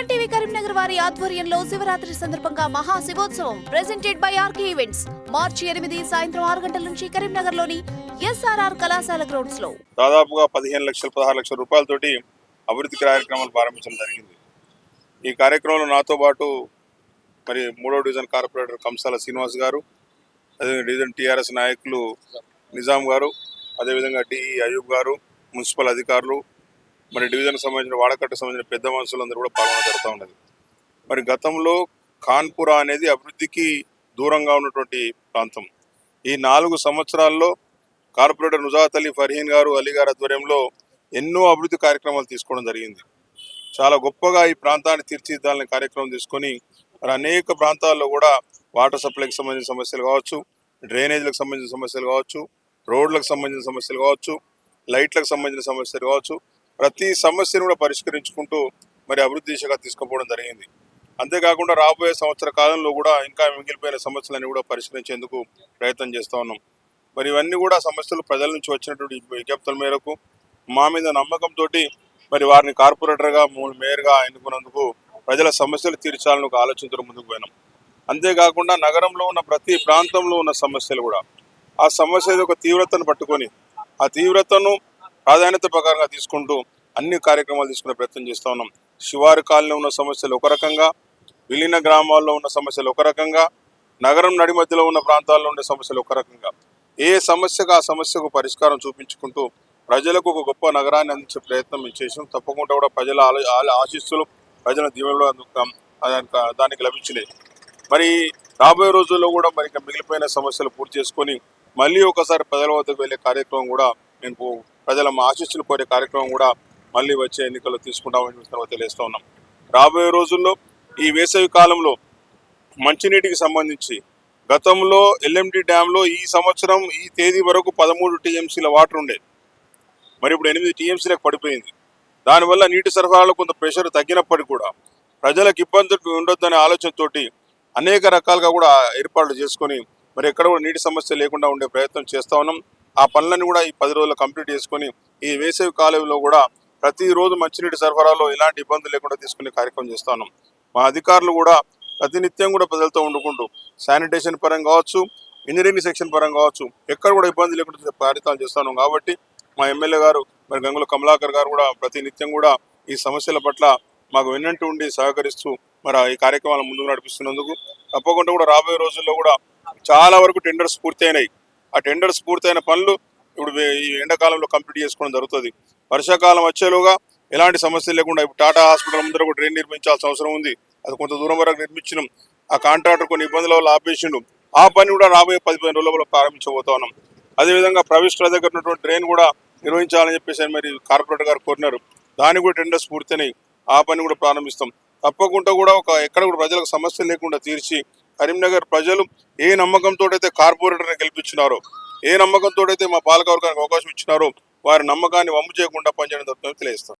Suman TV Karimnagar వారి ఆధ్వర్యంలో శివరాత్రి సందర్భంగా మహా శివోత్సవం presented by RK events March ఎనిమిది సాయంత్రం ఆరు గంటల నుంచి కరీంనగర్లోని ఎస్ఆర్ఆర్ కళాశాల గ్రౌండ్స్లో. దాదాపుగా పదిహేను లక్షలు పదహారు లక్షల రూపాయలతోటి అభివృద్ధి కార్యక్రమాలు ప్రారంభించడం జరిగింది. ఈ కార్యక్రమంలో నాతో పాటు మరి మూడో డివిజన్ కార్పొరేటర్ కంసాల శ్రీనివాస్ గారు అదేవిధంగా డివిజన్ టీఆర్ఎస్ నాయకులు నిజాం గారు అదేవిధంగా డిఈ అయూబ్ గారు మున్సిపల్ అధికారులు మరి డివిజన్కి సంబంధించిన వాడకట్టు సంబంధించిన పెద్ద మనుషులందరూ కూడా పాల్గొన జరుగుతూ ఉన్నది. మరి గతంలో కాన్పురా అనేది అభివృద్ధికి దూరంగా ఉన్నటువంటి ప్రాంతం. ఈ నాలుగు సంవత్సరాల్లో కార్పొరేటర్ నుజాత్ అలీ ఫర్హీన్ గారు అలీ గారి ఆధ్వర్యంలో ఎన్నో అభివృద్ధి కార్యక్రమాలు తీసుకోవడం జరిగింది. చాలా గొప్పగా ఈ ప్రాంతాన్ని తీర్చిదిద్దాలని కార్యక్రమం తీసుకొని మరి అనేక ప్రాంతాల్లో కూడా వాటర్ సప్లైకి సంబంధించిన సమస్యలు కావచ్చు డ్రైనేజీలకు సంబంధించిన సమస్యలు కావచ్చు రోడ్లకు సంబంధించిన సమస్యలు కావచ్చు లైట్లకు సంబంధించిన సమస్యలు కావచ్చు ప్రతి సమస్యను కూడా పరిష్కరించుకుంటూ మరి అభివృద్ధి దిశగా తీసుకుపోవడం జరిగింది. అంతేకాకుండా రాబోయే సంవత్సర కాలంలో కూడా ఇంకా మిగిలిపోయిన సమస్యలన్నీ కూడా పరిష్కరించేందుకు ప్రయత్నం చేస్తూ ఉన్నాం. మరి ఇవన్నీ కూడా సమస్యలు ప్రజల నుంచి వచ్చినటువంటి విజ్ఞప్తుల మేరకు మా మీద నమ్మకంతో మరి వారిని కార్పొరేటర్గా మూడు మేయర్గా ఎన్నుకున్నందుకు ప్రజల సమస్యలు తీర్చాలని ఒక ఆలోచనతో ముందుకు పోయినాం. అంతేకాకుండా నగరంలో ఉన్న ప్రతి ప్రాంతంలో ఉన్న సమస్యలు కూడా ఆ సమస్య ఒక తీవ్రతను పట్టుకొని ఆ తీవ్రతను ప్రాధాన్యత ప్రకారంగా తీసుకుంటూ అన్ని కార్యక్రమాలు తీసుకునే ప్రయత్నం చేస్తూ ఉన్నాం. శివారు కాలనీ ఉన్న సమస్యలు ఒక రకంగా విలీన గ్రామాల్లో ఉన్న సమస్యలు ఒక రకంగా నగరం నడి మధ్యలో ఉన్న ప్రాంతాల్లో ఉండే సమస్యలు ఒక రకంగా. ఏ సమస్యకు ఆ సమస్యకు పరిష్కారం చూపించుకుంటూ ప్రజలకు ఒక గొప్ప నగరాన్ని అందించే ప్రయత్నం మేము చేసాం తప్పకుండా కూడా ప్రజల ఆశిస్సులు ఆశీస్సులు ప్రజల దీవెనలో అందుకు దానికి లభించలేదు లభించినాయి మరి రాబోయే రోజుల్లో కూడా మరి మిగిలిపోయిన సమస్యలు పూర్తి చేసుకొని మళ్ళీ ఒకసారి ప్రజల వద్దకు వెళ్ళే కార్యక్రమం కూడా నేను ప్రజల మా ఆశీస్సులు కోరే కార్యక్రమం కూడా మళ్ళీ వచ్చే ఎన్నికల్లో తీసుకుంటామని చెప్పి తర్వాత ఉన్నాం. రాబోయే రోజుల్లో ఈ వేసవి కాలంలో మంచినీటికి సంబంధించి గతంలో ఎల్ఎండి డ్యాంలో ఈ సంవత్సరం ఈ తేదీ వరకు పదమూడు టీఎంసీల వాటర్ ఉండేది మరి ఇప్పుడు ఎనిమిది టీఎంసీలకు పడిపోయింది. దానివల్ల నీటి సరఫరాలో కొంత ప్రెషర్ తగ్గినప్పటికీ కూడా ప్రజలకు ఇబ్బందులు ఉండొద్దనే ఆలోచనతోటి అనేక రకాలుగా కూడా ఏర్పాట్లు చేసుకొని మరి ఎక్కడ కూడా నీటి సమస్య లేకుండా ఉండే ప్రయత్నం చేస్తా ఉన్నాం. ఆ పనులను కూడా ఈ పది రోజుల్లో కంప్లీట్ చేసుకొని ఈ వేసవి కాలంలో కూడా ప్రతిరోజు మంచినీటి సరఫరాలో ఎలాంటి ఇబ్బందులు లేకుండా తీసుకునే కార్యక్రమం చేస్తాను మా అధికారులు కూడా ప్రతినిత్యం కూడా ప్రజలతో వండుకుంటూ శానిటేషన్ పరంగా కావచ్చు ఇంజనీరింగ్ సెక్షన్ పరంగా కావచ్చు ఎక్కడ కూడా ఇబ్బంది లేకుండా కార్యక్రమాలు చేస్తాను కాబట్టి మా ఎమ్మెల్యే గారు మరి గంగుల కమలాకర్ గారు కూడా ప్రతినిత్యం కూడా ఈ సమస్యల పట్ల మాకు వెన్నంటూ ఉండి సహకరిస్తూ మరి ఈ కార్యక్రమాల ముందుకు నడిపిస్తున్నందుకు తప్పకుండా కూడా రాబోయే రోజుల్లో కూడా చాలా వరకు టెండర్స్ పూర్తయినాయి. ఆ టెండర్స్ పూర్తయిన పనులు ఇప్పుడు ఈ ఎండాకాలంలో కంప్లీట్ చేసుకోవడం జరుగుతుంది. వర్షాకాలం వచ్చేలోగా ఎలాంటి సమస్య లేకుండా ఇప్పుడు టాటా హాస్పిటల్ ముందర ఒక డ్రైన్ నిర్మించాల్సిన అవసరం ఉంది. అది కొంత దూరం వరకు నిర్మించినాం. ఆ కాంట్రాక్టర్ కొన్ని ఇబ్బందుల వల్ల ఆపేసిండు. ఆ పని కూడా రాబోయే పది పదిహేను రోజుల ప్రారంభించబోతా ఉన్నాం. అదేవిధంగా ప్రవేశ దగ్గర ఉన్నటువంటి డ్రైన్ కూడా నిర్వహించాలని చెప్పేసి మరి కార్పొరేటర్ గారు కోరినారు. దానికి కూడా టెండర్స్ పూర్తయినాయి. ఆ పని కూడా ప్రారంభిస్తాం. తప్పకుండా కూడా ఒక ఎక్కడ కూడా ప్రజలకు సమస్య లేకుండా తీర్చి కరీంనగర్ ప్రజలు ఏ నమ్మకంతో అయితే కార్పొరేటర్ని గెలిపించినారో ఏ నమ్మకంతో అయితే మా పాలకవర్గానికి అవకాశం ఇచ్చినారో వారి నమ్మకాన్ని వంపు చేయకుండా పనిచేయడం జరుగుతుందని తెలియజేస్తాం.